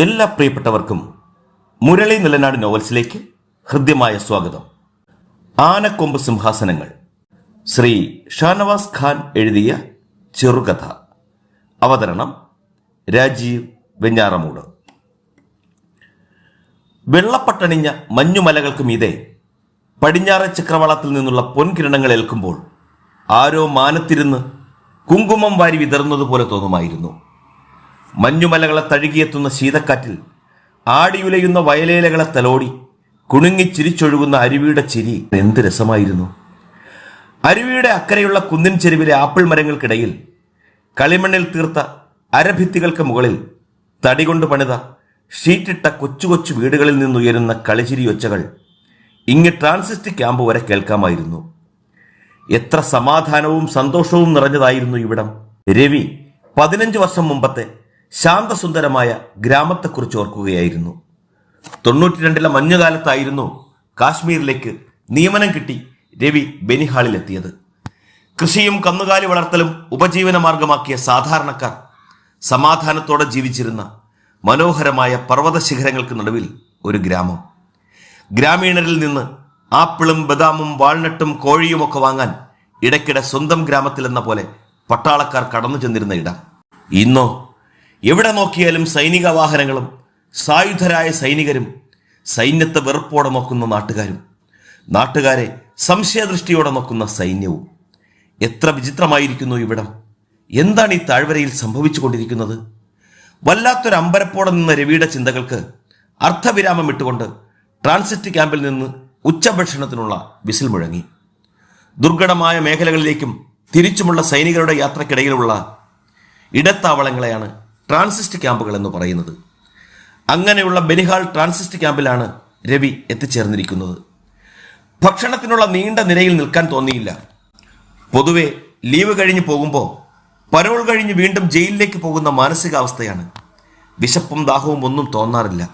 എല്ലാ പ്രിയപ്പെട്ടവർക്കും മുരളി നിലനാട് നോവൽസിലേക്ക് ഹൃദ്യമായ സ്വാഗതം. ആനക്കൊമ്പ് സിംഹാസനങ്ങൾ. ശ്രീ ഷാനവാസ് ഖാൻ എഴുതിയ ചെറുകഥ. അവതരണം രാജീവ് വെഞ്ഞാറമൂട്. വെള്ളപ്പട്ടണിഞ്ഞ മഞ്ഞുമലകൾക്ക് മീതെ പടിഞ്ഞാറ ചക്രവാളത്തിൽ നിന്നുള്ള പൊൻകിരണങ്ങൾ ഏൽക്കുമ്പോൾ ആരോ മാനത്തിരുന്ന് കുങ്കുമം വാരി വിതറുന്നതുപോലെ തോന്നുമായിരുന്നു. മഞ്ഞുമലകളെ തഴുകിയെത്തുന്ന ശീതക്കാറ്റിൽ ആടിയുലയുന്ന വയലേലകളെ തലോടി കുണുങ്ങി ചിരിച്ചൊഴുകുന്ന അരുവിയുടെ ചിരി എന്ത് രസമായിരുന്നു. അരുവിയുടെ അക്കരെയുള്ള കുന്നിൻ ചെരുവിലെ ആപ്പിൾ മരങ്ങൾക്കിടയിൽ കളിമണ്ണിൽ തീർത്ത അരഭിത്തികൾക്ക് മുകളിൽ തടികൊണ്ട് പണിത ഷീറ്റിട്ട കൊച്ചു കൊച്ചു വീടുകളിൽ നിന്നുയരുന്ന കളിച്ചിരി ഒച്ചകൾ ഇങ്ങ് ട്രാൻസിസ്റ്റ് ക്യാമ്പ് വരെ കേൾക്കാമായിരുന്നു. എത്ര സമാധാനവും സന്തോഷവും നിറഞ്ഞതായിരുന്നു ഇവിടം. രവി പതിനഞ്ച് വർഷം മുമ്പത്തെ ശാന്തസുന്ദരമായ ഗ്രാമത്തെക്കുറിച്ച് ഓർക്കുകയായിരുന്നു. തൊണ്ണൂറ്റി രണ്ടിലെ മഞ്ഞുകാലത്തായിരുന്നു കാശ്മീരിലേക്ക് നിയമനം കിട്ടി രവി ബെനിഹാളിലെത്തിയത്. കൃഷിയും കന്നുകാലി വളർത്തലും ഉപജീവന മാർഗമാക്കിയ സാധാരണക്കാർ സമാധാനത്തോടെ ജീവിച്ചിരുന്ന മനോഹരമായ പർവത ശിഖരങ്ങൾക്ക് നടുവിൽ ഒരു ഗ്രാമം. ഗ്രാമീണരിൽ നിന്ന് ആപ്പിളും ബദാമും വാൾനട്ടും കോഴിയുമൊക്കെ വാങ്ങാൻ ഇടയ്ക്കിടെ സ്വന്തം ഗ്രാമത്തിലെന്ന പോലെ പട്ടാളക്കാർ കടന്നു ചെന്നിരുന്ന ഇടം. ഇന്നോ എവിടെ നോക്കിയാലും സൈനിക വാഹനങ്ങളും സായുധരായ സൈനികരും സൈന്യത്തെ വെറുപ്പോടെ നോക്കുന്ന നാട്ടുകാരും നാട്ടുകാരെ സംശയദൃഷ്ടിയോടെ നോക്കുന്ന സൈന്യവും. എത്ര വിചിത്രമായിരിക്കുന്നു ഇവിടം. എന്താണ് ഈ താഴ്വരയിൽ സംഭവിച്ചുകൊണ്ടിരിക്കുന്നത്? വല്ലാത്തൊരു അമ്പരപ്പോടെ നിന്ന രവിയുടെ ചിന്തകൾക്ക് അർത്ഥവിരാമം ഇട്ടുകൊണ്ട് ട്രാൻസിറ്റ് ക്യാമ്പിൽ നിന്ന് ഉച്ചഭക്ഷണത്തിനുള്ള വിസിൽ മുഴങ്ങി. ദുർഘടമായ മേഖലകളിലേക്കും തിരിച്ചുമുള്ള സൈനികരുടെ യാത്രക്കിടയിലുള്ള ഇടത്താവളങ്ങളെയാണ് ട്രാൻസിസ്റ്റ് ക്യാമ്പുകൾ എന്ന് പറയുന്നത്. അങ്ങനെയുള്ള ബനിഹാൾ ട്രാൻസിസ്റ്റ് ക്യാമ്പിലാണ് രവി എത്തിച്ചേർന്നിരിക്കുന്നത്. ഭക്ഷണത്തിനുള്ള നീണ്ട നിരയിൽ നിൽക്കാൻ തോന്നിയില്ല. പൊതുവെ ലീവ് കഴിഞ്ഞ് പോകുമ്പോൾ പരോൾ കഴിഞ്ഞ് വീണ്ടും ജയിലിലേക്ക് പോകുന്ന മാനസികാവസ്ഥയാണ്. വിശപ്പും ദാഹവും ഒന്നും തോന്നാറില്ല.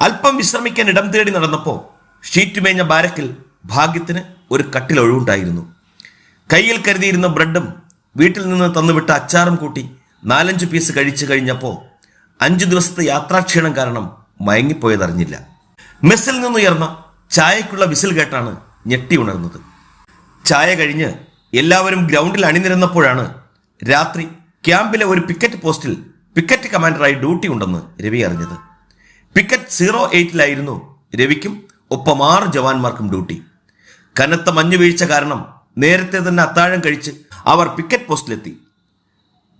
അല്പം വിശ്രമിക്കാൻ ഇടം തേടി നടന്നപ്പോൾ ഷീറ്റ് മേഞ്ഞ ബാരക്കിൽ ഭാഗ്യത്തിന് ഒരു കട്ടിൽ ഒഴിവുണ്ടായിരുന്നു കയ്യിൽ കരുതിയിരുന്ന ബ്രെഡും വീട്ടിൽ നിന്ന് തന്നുവിട്ട അച്ചാറും കൂട്ടി നാലഞ്ച് പീസ് കഴിച്ചു കഴിഞ്ഞപ്പോൾ അഞ്ചു ദിവസത്തെ യാത്രാക്ഷീണം കാരണം മയങ്ങിപ്പോയതറിഞ്ഞില്ല. മെസ്സിൽ നിന്നുയർന്ന ചായക്കുള്ള വിസിൽ കേട്ടാണ് ഞെട്ടി ഉണർന്നത്. ചായ കഴിഞ്ഞ് എല്ലാവരും ഗ്രൗണ്ടിൽ അണിനിരന്നപ്പോഴാണ് രാത്രി ക്യാമ്പിലെ ഒരു പിക്കറ്റ് പോസ്റ്റിൽ പിക്കറ്റ് കമാൻഡറായി ഡ്യൂട്ടി ഉണ്ടെന്ന് രവി അറിഞ്ഞത്. പിക്കറ്റ് സീറോ എയ്റ്റിലായിരുന്നു രവിക്കും ഒപ്പം ആറ് ജവാന്മാർക്കും ഡ്യൂട്ടി. കനത്ത മഞ്ഞുവീഴ്ച കാരണം നേരത്തെ തന്നെ അത്താഴം കഴിച്ച് അവർ പിക്കറ്റ് പോസ്റ്റിലെത്തി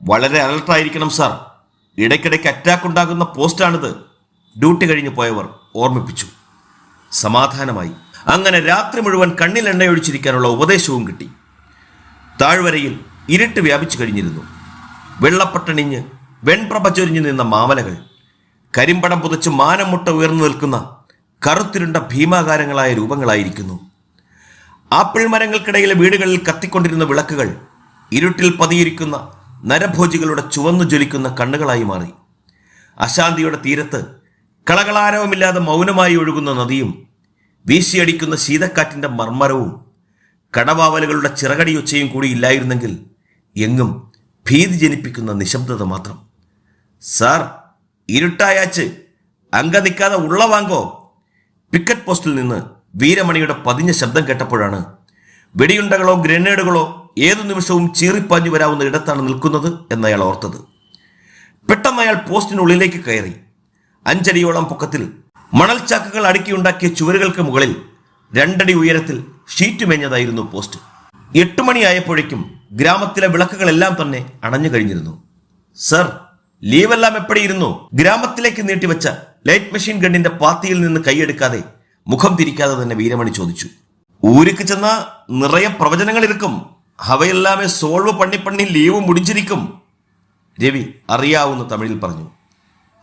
വളരെ അലർട്ടായിരിക്കണം സാർ ഇടയ്ക്കിടയ്ക്ക് അറ്റാക്ക് ഉണ്ടാകുന്ന പോസ്റ്റാണിത് ഡ്യൂട്ടി കഴിഞ്ഞ് പോയവർ ഓർമ്മിപ്പിച്ചു. സമാധാനമായി. അങ്ങനെ രാത്രി മുഴുവൻ കണ്ണിൽ എണ്ണയൊഴിച്ചിരിക്കാനുള്ള ഉപദേശവും കിട്ടി. താഴ്വരയിൽ ഇരുട്ട് വ്യാപിച്ചു കഴിഞ്ഞിരുന്നു. വെള്ളപ്പട്ടണിഞ്ഞ് വെൺപ്രഭ ചൊരിഞ്ഞു നിന്ന മാമലകൾ കരിമ്പടം പുതച്ച് മാനം മുട്ട ഉയർന്നു നിൽക്കുന്ന കറുത്തിരുണ്ട ഭീമാകാരങ്ങളായ രൂപങ്ങളായിരിക്കുന്നു. ആപ്പിൾ മരങ്ങൾക്കിടയിലെ വീടുകളിൽ കത്തിക്കൊണ്ടിരുന്ന വിളക്കുകൾ ഇരുട്ടിൽ പതിയിരിക്കുന്ന നരഭോജികളുടെ ചുവന്നു ജ്വലിക്കുന്ന കണ്ണുകളായി മാറി. അശാന്തിയുടെ തീരത്ത് കളകളാരവമില്ലാതെ മൗനമായി ഒഴുകുന്ന നദിയും വീശിയടിക്കുന്ന ശീതക്കാറ്റിന്റെ മർമ്മരവും കടവാവലുകളുടെ ചിറകടിയൊച്ചയും കൂടി ഇല്ലായിരുന്നെങ്കിൽ എങ്ങും ഭീതി ജനിപ്പിക്കുന്ന നിശബ്ദത മാത്രം. സാർ ഇരുട്ടായാച്ച് അങ്ക നിൽക്കാതെ ഉള്ള വാങ്കോ? പിക്കറ്റ് പോസ്റ്റിൽ നിന്ന് വീരമണിയുടെ പതിഞ്ഞ ശബ്ദം കേട്ടപ്പോഴാണ് വെടിയുണ്ടകളോ ഗ്രനേഡുകളോ ഏതു നിമിഷവും ചീറിപ്പാഞ്ഞു വരാവുന്ന ഇടത്താണ് നിൽക്കുന്നത് എന്നയാൾ ഓർത്തത്. പെട്ടെന്ന് അയാൾ പോസ്റ്റിനുള്ളിലേക്ക് കയറി. അഞ്ചടിയോളം പൊക്കത്തിൽ മണൽച്ചാക്കുകൾ അടുക്കിയുണ്ടാക്കിയ ചുവരുകൾക്ക് മുകളിൽ രണ്ടടി ഉയരത്തിൽ ഷീറ്റ് മേഞ്ഞതായിരുന്നു പോസ്റ്റ്. എട്ട് മണിയായപ്പോഴേക്കും ഗ്രാമത്തിലെ വിളക്കുകളെല്ലാം തന്നെ അണഞ്ഞു കഴിഞ്ഞിരുന്നു. സർ ലീവെല്ലാം എപ്പടിയിരുന്നു? ഗ്രാമത്തിലേക്ക് നീട്ടിവെച്ച ലൈറ്റ് മെഷീൻ ഗണ്ണിന്റെ പാത്തിയിൽ നിന്ന് കൈയെടുക്കാതെ മുഖം തിരിക്കാതെ തന്നെ വീരമണി ചോദിച്ചു. ഊരിക്ക് ചെന്ന നിറയെ പ്രവചനങ്ങൾ ഇരിക്കും. അവയെല്ലാമേ സോൾവ് പണ്ണി പണ്ണി ലീവ് മുടിഞ്ഞിരിക്കും. രവി അറിയാവുന്ന തമിഴിൽ പറഞ്ഞു.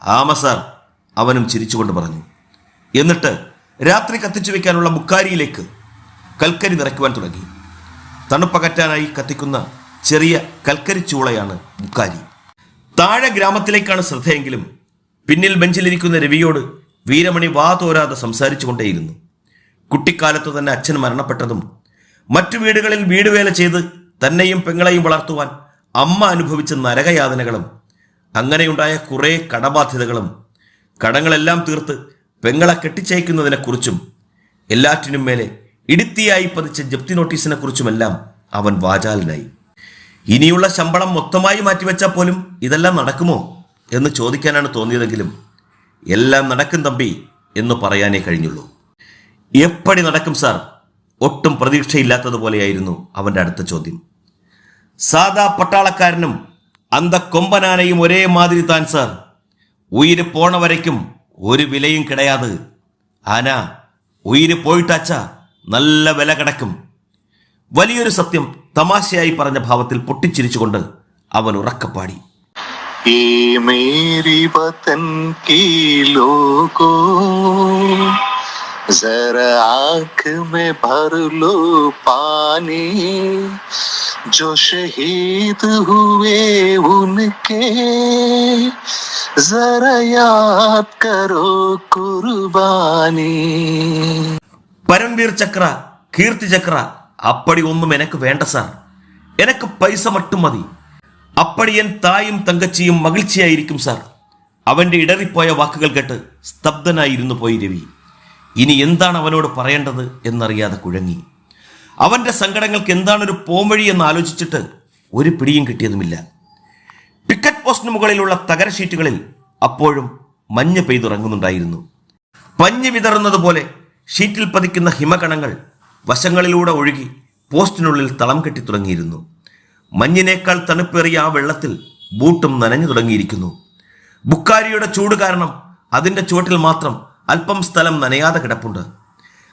ആമ സാർ അവനും ചിരിച്ചുകൊണ്ട് പറഞ്ഞു. എന്നിട്ട് രാത്രി കത്തിച്ചു വെക്കാനുള്ള മുക്കാരിയിലേക്ക് കൽക്കരി നിറയ്ക്കുവാൻ തുടങ്ങി. തണുപ്പകറ്റാനായി കത്തിക്കുന്ന ചെറിയ കൽക്കരി ചൂളയാണ് മുക്കാരി. താഴെ ഗ്രാമത്തിലേക്കാണ് ശ്രദ്ധയെങ്കിലും പിന്നിൽ ബെഞ്ചിലിരിക്കുന്ന രവിയോട് വീരമണി വാ തോരാതെ സംസാരിച്ചു കൊണ്ടേയിരുന്നു കുട്ടിക്കാലത്ത് തന്നെ അച്ഛൻ മരണപ്പെട്ടതും മറ്റു വീടുകളിൽ വീടുവേല ചെയ്ത് തന്നെയും പെങ്ങളെയും വളർത്തുവാൻ അമ്മ അനുഭവിച്ച നരകയാതനകളും അങ്ങനെയുണ്ടായ കുറേ കടബാധ്യതകളും കടങ്ങളെല്ലാം തീർത്ത് പെങ്ങളെ കെട്ടിച്ചയക്കുന്നതിനെക്കുറിച്ചും എല്ലാറ്റിനും മേലെ ഇടുത്തിയായി പതിച്ച ജപ്തി നോട്ടീസിനെ കുറിച്ചുമെല്ലാം അവൻ വാചാലനായി. ഇനിയുള്ള ശമ്പളം മൊത്തമായി മാറ്റിവെച്ചാൽ പോലും ഇതെല്ലാം നടക്കുമോ എന്ന് ചോദിക്കാനാണ് തോന്നിയതെങ്കിലും എല്ലാം നടക്കും തമ്പി എന്ന് പറയാനേ കഴിഞ്ഞുള്ളൂ. എപ്പടി നടക്കും സാർ? ഒട്ടും പ്രതീക്ഷയില്ലാത്തതുപോലെയായിരുന്നു അവന്റെ അടുത്ത ചോദ്യം. സാധാ പട്ടാളക്കാരനും അന്ത കൊമ്പനാനയും ഒരേ മാതിരി താൻ സാർ. ഉയിര് പോണ വരയ്ക്കും ഒരു വിലയും കിടയാതെ. ആന ഉയിര് പോയിട്ടാച്ച നല്ല വില കിടക്കും. വലിയൊരു സത്യം തമാശയായി പറഞ്ഞ ഭാവത്തിൽ പൊട്ടിച്ചിരിച്ചുകൊണ്ട് അവൻ ഉറക്കപ്പാടി ഈ മേരി വതൻ കീ ലോകോ जरा आंख में भर लो पानी। जो शहीद हुए उनके जरा याद करो കുർബാനി പരംവീർ ചക്ര കീർത്തി ചക്ര അപ്പടി ഒന്നും എനക്ക് വേണ്ട സാർ എനക്ക് പൈസ മട്ടും മതി അപ്പടി എൻ തായും തങ്കച്ചിയും മകിഴ്ചയായിരിക്കും സാർ അവന്റെ ഇടറിപ്പോയ വാക്കുകൾ കേട്ട് സ്തബ്ധനായിരുന്നു പോയി രവി ഇനി എന്താണ് അവനോട് പറയേണ്ടത് എന്നറിയാതെ കുഴങ്ങി. അവന്റെ സങ്കടങ്ങൾക്ക് എന്താണൊരു പോംവഴി എന്ന് ആലോചിച്ചിട്ട് ഒരു പിടിയും കിട്ടിയതുമില്ല. ടിക്കറ്റ് പോസ്റ്റിന് മുകളിലുള്ള തകര ഷീറ്റുകളിൽ അപ്പോഴും മഞ്ഞ് പെയ്തുറങ്ങുന്നുണ്ടായിരുന്നു. പഞ്ഞ് വിതറുന്നത് പോലെ ഷീറ്റിൽ പതിക്കുന്ന ഹിമകണങ്ങൾ വശങ്ങളിലൂടെ ഒഴുകി പോസ്റ്റിനുള്ളിൽ തളം കെട്ടി തുടങ്ങിയിരുന്നു. മഞ്ഞിനേക്കാൾ തണുപ്പേറിയ ആ വെള്ളത്തിൽ ബൂട്ടും നനഞ്ഞു തുടങ്ങിയിരിക്കുന്നു. ബുക്കാരിയുടെ ചൂട് കാരണം അതിന്റെ ചുവട്ടിൽ മാത്രം അല്പം സ്ഥലം നനയാതെ കിടപ്പുണ്ട്.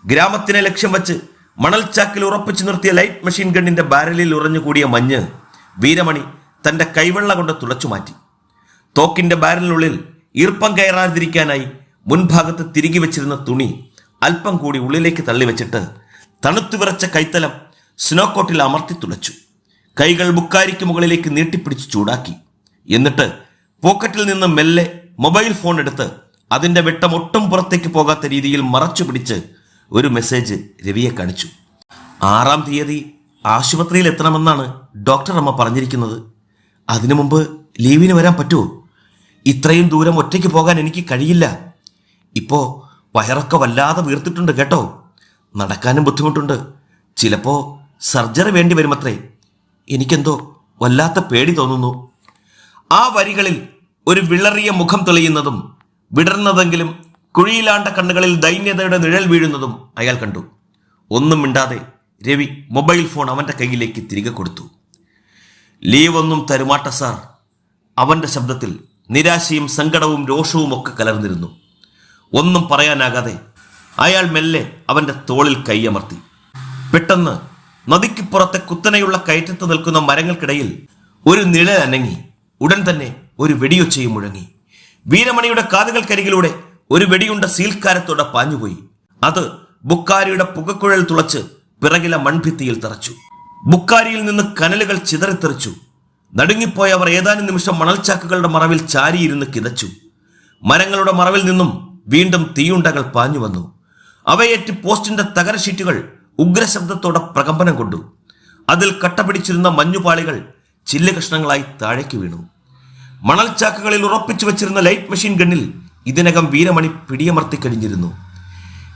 ഗ്രാമത്തിനെ ലക്ഷ്യം വച്ച് മണൽച്ചാക്കിൽ ഉറപ്പിച്ചു നിർത്തിയ ലൈറ്റ് മെഷീൻ ഗണ്ണിന്റെ ബാരലിൽ ഉറഞ്ഞുകൂടിയ മഞ്ഞ് വീരമണി തന്റെ കൈവെള്ള കൊണ്ട് തുളച്ചു മാറ്റി. തോക്കിന്റെ ബാരലിനുള്ളിൽ ഈർപ്പം കയറാതിരിക്കാനായി മുൻഭാഗത്ത് തിരികെ വെച്ചിരുന്ന തുണി അല്പം കൂടി ഉള്ളിലേക്ക് തള്ളിവെച്ചിട്ട് തണുത്തു വിറച്ച കൈത്തലം സ്നോക്കോട്ടിൽ അമർത്തി തുളച്ചു. കൈകൾ ബുക്കാരിക്ക് മുകളിലേക്ക് നീട്ടിപ്പിടിച്ച് ചൂടാക്കി. എന്നിട്ട് പോക്കറ്റിൽ നിന്ന് മെല്ലെ മൊബൈൽ ഫോൺ എടുത്ത് അതിന്റെ വെട്ടം ഒട്ടും പുറത്തേക്ക് പോകാത്ത രീതിയിൽ മറച്ചു പിടിച്ച് ഒരു മെസ്സേജ് രവിയെ കാണിച്ചു. ആറാം തീയതി ആശുപത്രിയിൽ എത്തണമെന്നാണ് ഡോക്ടർ അമ്മ പറഞ്ഞിരിക്കുന്നത്. അതിനു മുമ്പ് ലീവിന് വരാൻ പറ്റുമോ? ഇത്രയും ദൂരം ഒറ്റയ്ക്ക് പോകാൻ എനിക്ക് കഴിയില്ല. ഇപ്പോ വയറൊക്കെ വല്ലാതെ വീർത്തിട്ടുണ്ട് കേട്ടോ. നടക്കാനും ബുദ്ധിമുട്ടുണ്ട്. ചിലപ്പോ സർജറി വേണ്ടി വരുമത്രേ. എനിക്കെന്തോ വല്ലാത്ത പേടി തോന്നുന്നു. ആ വരികളിൽ ഒരു വിളറിയ മുഖം തെളിയുന്നതും വിടർന്നതെങ്കിലും കുഴിയിലാണ്ട കണ്ണുകളിൽ ദൈന്യതയുടെ നിഴൽ വീഴുന്നതും അയാൾ കണ്ടു. ഒന്നും മിണ്ടാതെ രവി മൊബൈൽ ഫോൺ അവന്റെ കയ്യിലേക്ക് തിരികെ കൊടുത്തു. ലീവ് ഒന്നും തരുമാട്ട സാർ അവന്റെ ശബ്ദത്തിൽ നിരാശയും സങ്കടവും രോഷവും ഒക്കെ കലർന്നിരുന്നു. ഒന്നും പറയാനാകാതെ അയാൾ മെല്ലെ അവന്റെ തോളിൽ കൈയമർത്തി. പെട്ടെന്ന് നദിക്ക് പുറത്തെ കുത്തനെയുള്ള കയറ്റത്ത് നിൽക്കുന്ന മരങ്ങൾക്കിടയിൽ ഒരു നിഴൽ അനങ്ങി. ഉടൻ തന്നെ ഒരു വെടിയൊച്ചയും മുഴങ്ങി. വീരമണിയുടെ കാതുകൾക്കരികിലൂടെ ഒരു വെടിയുണ്ട സീൽക്കാരത്തോടെ പാഞ്ഞുപോയി. അത് ബുക്കാരിയുടെ പുകക്കുഴൽ തുളച്ച് പിറകിലെ മൺഭിത്തിയിൽ തറച്ചു. ബുക്കാരിയിൽ നിന്ന് കനലുകൾ ചിതറിത്തെറിച്ചു നടുങ്ങിപ്പോയ അവർ ഏതാനും നിമിഷം മണൽച്ചാക്കുകളുടെ മറവിൽ ചാരിയിരുന്ന് കിതച്ചു. മരങ്ങളുടെ മറവിൽ നിന്നും വീണ്ടും തീയുണ്ടകൾ പാഞ്ഞു വന്നു. അവയേറ്റ് പോസ്റ്റിന്റെ തകര ഷീറ്റുകൾ ഉഗ്രശബ്ദത്തോടെ പ്രകമ്പനം കൊണ്ടു. അതിൽ കട്ടപിടിച്ചിരുന്ന മഞ്ഞുപാളികൾ ചില്ലുകഷ്ണങ്ങളായി താഴേക്ക് വീണു. മണൽച്ചാക്കുകളിൽ ഉറപ്പിച്ചു വെച്ചിരുന്ന ലൈറ്റ് മെഷീൻ ഗണ്ണിൽ ഇതിനകം വീരമണി പിടിയമർത്തി കഴിഞ്ഞിരുന്നു.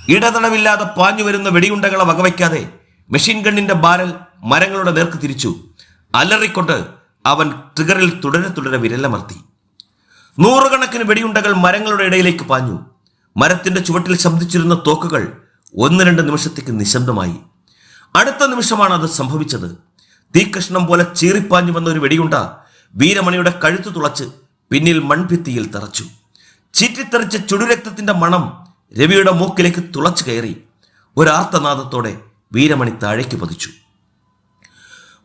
ഇടതടവില്ലാതെ പാഞ്ഞു വരുന്ന വെടിയുണ്ടകളെ വകവയ്ക്കാതെ മെഷീൻ ഗണ്ണിന്റെ ബാരൽ മരങ്ങളുടെ നേർക്ക് തിരിച്ചു. അലറിക്കൊണ്ട് അവൻ ട്രിഗറിൽ തുടരെ തുടരെ വിരലമർത്തി. നൂറുകണക്കിന് വെടിയുണ്ടകൾ മരങ്ങളുടെ ഇടയിലേക്ക് പാഞ്ഞു. മരത്തിന്റെ ചുവട്ടിൽ ശബ്ദിച്ചിരുന്ന തോക്കുകൾ ഒന്ന് രണ്ട് നിമിഷത്തേക്ക് നിശബ്ദമായി. അടുത്ത നിമിഷമാണ് അത് സംഭവിച്ചത്. തീക്കഷ്ണം പോലെ ചീറിപ്പാഞ്ഞു വന്ന ഒരു വെടിയുണ്ട വീരമണിയുടെ കഴുത്തു തുളച്ച് പിന്നിൽ മൺഭിത്തിയിൽ തെറച്ചു. ചീറ്റിത്തെറിച്ച ചുടുരക്തത്തിന്റെ മണം രവിയുടെ മൂക്കിലേക്ക് തുളച്ചു കയറി ഒരാർത്തനാദത്തോടെ വീരമണി താഴേക്ക് പതിച്ചു.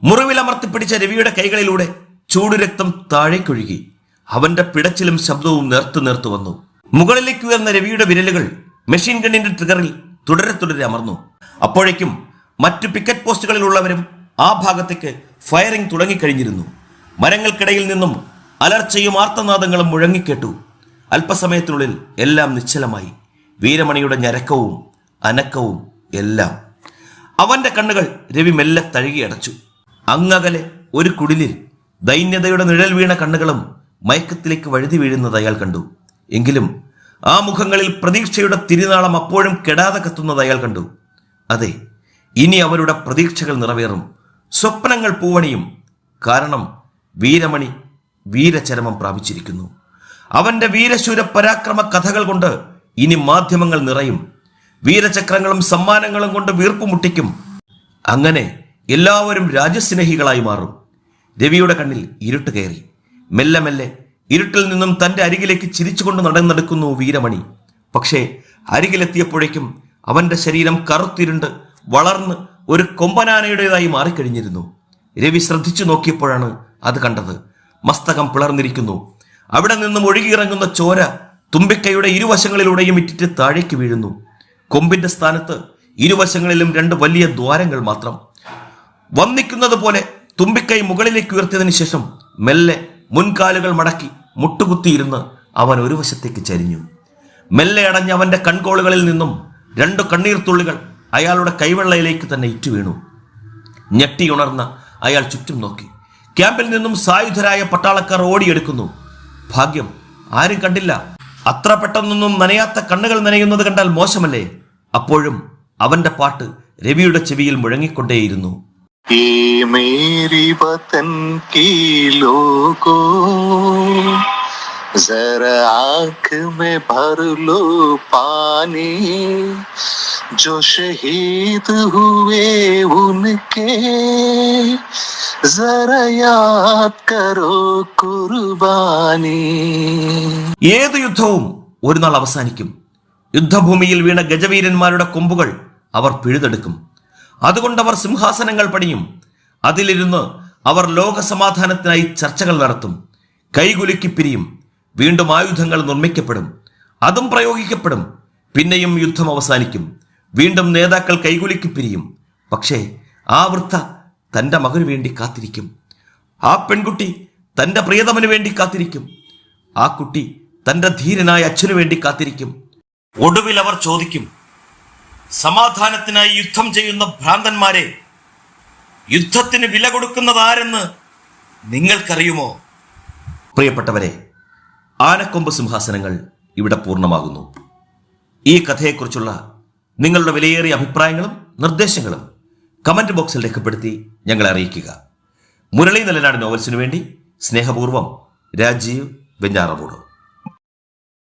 മുറിവിലമർത്തിപ്പിടിച്ച രവിയുടെ കൈകളിലൂടെ ചൂടുരക്തം താഴേക്കൊഴുകി അവന്റെ പിടച്ചിലും ശബ്ദവും നേർത്തു നേർത്തു വന്നു. മുകളിലേക്ക് ഉയർന്ന രവിയുടെ വിരലുകൾ മെഷീൻ ഗണ്ണിന്റെ ട്രിഗറിൽ തുടരെ തുടരെ അമർന്നു. അപ്പോഴേക്കും മറ്റു പിക്കറ്റ് പോസ്റ്റുകളിലുള്ളവരും ആ ഭാഗത്തേക്ക് ഫയറിംഗ് തുടങ്ങിക്കഴിഞ്ഞിരുന്നു. മരങ്ങൾക്കിടയിൽ നിന്നും അലർച്ചയും ആർത്തനാദങ്ങളും മുഴങ്ങിക്കേട്ടു. അല്പസമയത്തിനുള്ളിൽ എല്ലാം നിശ്ചലമായി. വീരമണിയുടെ ഞരക്കവും അനക്കവും എല്ലാം അവന്റെ കണ്ണുകൾ രവി മെല്ലെ തഴുകിയടച്ചു അങ്ങകലെ ഒരു കുടിലിൽ ദൈന്യതയുടെ നിഴൽ വീണ കണ്ണുകളും മയക്കത്തിലേക്ക് വഴുതി വീഴുന്നത് അയാൾ കണ്ടു. എങ്കിലും ആ മുഖങ്ങളിൽ പ്രതീക്ഷയുടെ തിരുനാളം അപ്പോഴും കെടാതെ കത്തുന്നത് അയാൾ കണ്ടു. അതെ ഇനി അവരുടെ പ്രതീക്ഷകൾ നിറവേറും. സ്വപ്നങ്ങൾ പൂവണിയും. കാരണം വീരമണി വീരചരമം പ്രാപിച്ചിരിക്കുന്നു. അവന്റെ വീരശൂര പരാക്രമ കഥകൾ കൊണ്ട് ഇനി മാധ്യമങ്ങൾ നിറയും. വീരചക്രങ്ങളും സമ്മാനങ്ങളും കൊണ്ട് വീർപ്പുമുട്ടിക്കും അങ്ങനെ എല്ലാവരും രാജ്യസ്നേഹികളായി മാറും. രവിയുടെ കണ്ണിൽ ഇരുട്ട് കയറി. മെല്ലെ മെല്ലെ ഇരുട്ടിൽ നിന്നും തന്റെ അരികിലേക്ക് ചിരിച്ചുകൊണ്ട് നടന്നെടുക്കുന്നു വീരമണി. പക്ഷേ അരികിലെത്തിയപ്പോഴേക്കും അവന്റെ ശരീരം കറുത്തിരുണ്ട് വളർന്ന് ഒരു കൊമ്പനാനയുടേതായി മാറിക്കഴിഞ്ഞിരുന്നു. രവി ശ്രദ്ധിച്ചു നോക്കിയപ്പോഴാണ് അത് കണ്ടത്. മസ്തകം പിളർന്നിരിക്കുന്നു. അവിടെ നിന്നും ഒഴുകിയിറങ്ങുന്ന ചോര തുമ്പിക്കൈയുടെ ഇരുവശങ്ങളിലൂടെയും ഇറ്റിറ്റ് താഴേക്ക് വീഴുന്നു. കൊമ്പിന്റെ സ്ഥാനത്ത് ഇരുവശങ്ങളിലും രണ്ട് വലിയ ദ്വാരങ്ങൾ മാത്രം. വന്നിക്കുന്നത് പോലെ തുമ്പിക്കൈ മുകളിലേക്ക് ഉയർത്തിയതിനു ശേഷം മെല്ലെ മുൻകാലുകൾ മടക്കി മുട്ടുകുത്തിയിരുന്ന് അവൻ ഒരു വശത്തേക്ക് ചരിഞ്ഞു. മെല്ലെ അടഞ്ഞ അവന്റെ കൺകോളുകളിൽ നിന്നും രണ്ടു കണ്ണീർത്തുള്ളികൾ അയാളുടെ കൈവെള്ളയിലേക്ക് തന്നെ ഇറ്റു വീണു ഞെട്ടിയുണർന്ന അയാൾ ചുറ്റും നോക്കി. ക്യാമ്പിൽ നിന്നും സായുധരായ പട്ടാളക്കാർ ഓടിയെടുക്കുന്നു ഭാഗ്യം ആരും കണ്ടില്ല അത്ര പെട്ടെന്നൊന്നും നനയാത്ത കണ്ണുകൾ നനയുന്നത് കണ്ടാൽ മോശമല്ലേ അപ്പോഴും അവന്റെ പാട്ട് രവിയുടെ ചെവിയിൽ മുഴങ്ങിക്കൊണ്ടേയിരുന്നു ये मेरी वतन की लोगों जरा आंख में भर लो पानी जो शहीद हुए उनके ഏത് യുദ്ധവും ഒരു നാൾ അവസാനിക്കും. യുദ്ധഭൂമിയിൽ വീണ ഗജവീരന്മാരുടെ കൊമ്പുകൾ അവർ പിഴുതെടുക്കും. അതുകൊണ്ട് അവർ സിംഹാസനങ്ങൾ പണിയും. അതിലിരുന്ന് അവർ ലോകസമാധാനത്തിനായി ചർച്ചകൾ നടത്തും. കൈകുലുക്കി പിരിയും. വീണ്ടും ആയുധങ്ങൾ നിർമ്മിക്കപ്പെടും. അതും പ്രയോഗിക്കപ്പെടും. പിന്നെയും യുദ്ധം അവസാനിക്കും. വീണ്ടും നേതാക്കൾ കൈകുലുക്കി പിരിയും. പക്ഷേ ആ വൃത്ത തന്റെ മകനു വേണ്ടി കാത്തിരിക്കും. ആ പെൺകുട്ടി തന്റെ പ്രിയതമന് വേണ്ടി കാത്തിരിക്കും. ആ കുട്ടി തന്റെ ധീരനായ അച്ഛനു വേണ്ടി കാത്തിരിക്കും. ഒടുവിൽ അവർ ചോദിക്കും സമാധാനത്തിനായി യുദ്ധം ചെയ്യുന്ന ഭ്രാന്തന്മാരെ യുദ്ധത്തിന് വില കൊടുക്കുന്നത് ആരെന്ന് നിങ്ങൾക്കറിയുമോ? പ്രിയപ്പെട്ടവരെ ആനക്കൊമ്പ് സിംഹാസനങ്ങൾ ഇവിടെ പൂർണമാകുന്നു. ഈ കഥയെക്കുറിച്ചുള്ള നിങ്ങളുടെ വിലയേറിയ അഭിപ്രായങ്ങളും നിർദ്ദേശങ്ങളും കമന്റ് ബോക്സിൽ രേഖപ്പെടുത്തി ഞങ്ങളെ അറിയിക്കുക. മുരളി നിലനാട് നോവൽസിനു വേണ്ടി സ്നേഹപൂർവം രാജീവ് വെഞ്ഞാറമൂട്.